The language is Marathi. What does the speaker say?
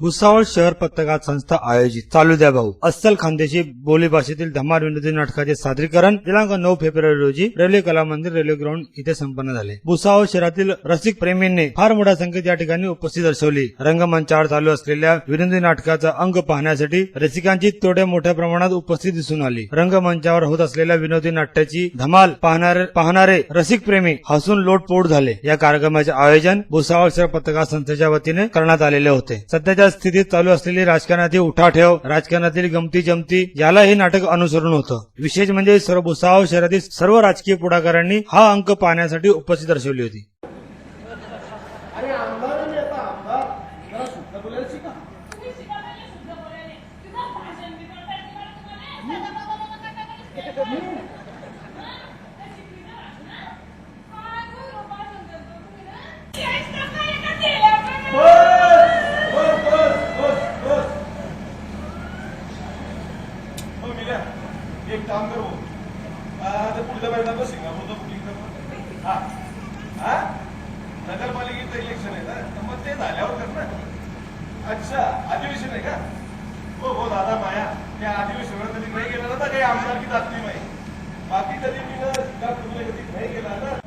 भुसावळ शहर पत्रकार संस्था आयोजित चालू द्या भाऊ. अस्सल खानदेशी बोली भाषेतील धमाल विनोदी नाटकाचे सादरीकरण दिनांक नऊ फेब्रुवारी रोजी रेल्वे कला मंदिर रेल्वे ग्राउंड इथे संपन्न झाले. भुसावळ शहरातील रसिक प्रेमींनी फार मोठ्या संख्येत या ठिकाणी उपस्थित दर्शवली. रंगमंचावर चालू असलेल्या विनोदी नाटकाचा अंग पाहण्यासाठी रसिकांची तोड्या मोठ्या प्रमाणात उपस्थित दिसून आली. रंगमंचावर होत असलेल्या विनोदी नाट्याची धमाल पाहणारे पाहणारे रसिक प्रेमी हसून लोटपोट झाले. या कार्यक्रमाचे आयोजन भुसावळ शहर पत्रकार संस्थेच्या वतीने करण्यात आलेले होते. सध्याच्या स्थितीत चालू असलेली राजकारणातील उठाठेव राजकारणातील गमती जमती याला हे नाटक अनुसरून होतं. विशेष म्हणजे सर्व भुसावळ शहरातील सर्व राजकीय पुढाकारांनी हा अंक पाहण्यासाठी उपस्थित दर्शवली होती. अरे हो मिल्या एक काम करू. ते पुढल्या महिन्यात सिंगापूरचं बुकिंग कर हा. हा? नगरपालिकेचं इलेक्शन आहे ना? मग ते झाल्यावर कर ना. अच्छा अधिवेशन आहे का? हो हो दादा माया. त्या अधिवेशनाला कधी नाही गेला ना तर काही आमदारकी जात नाही बाकी कधी मी ना सिंगापूरला कधी नाही गेला ना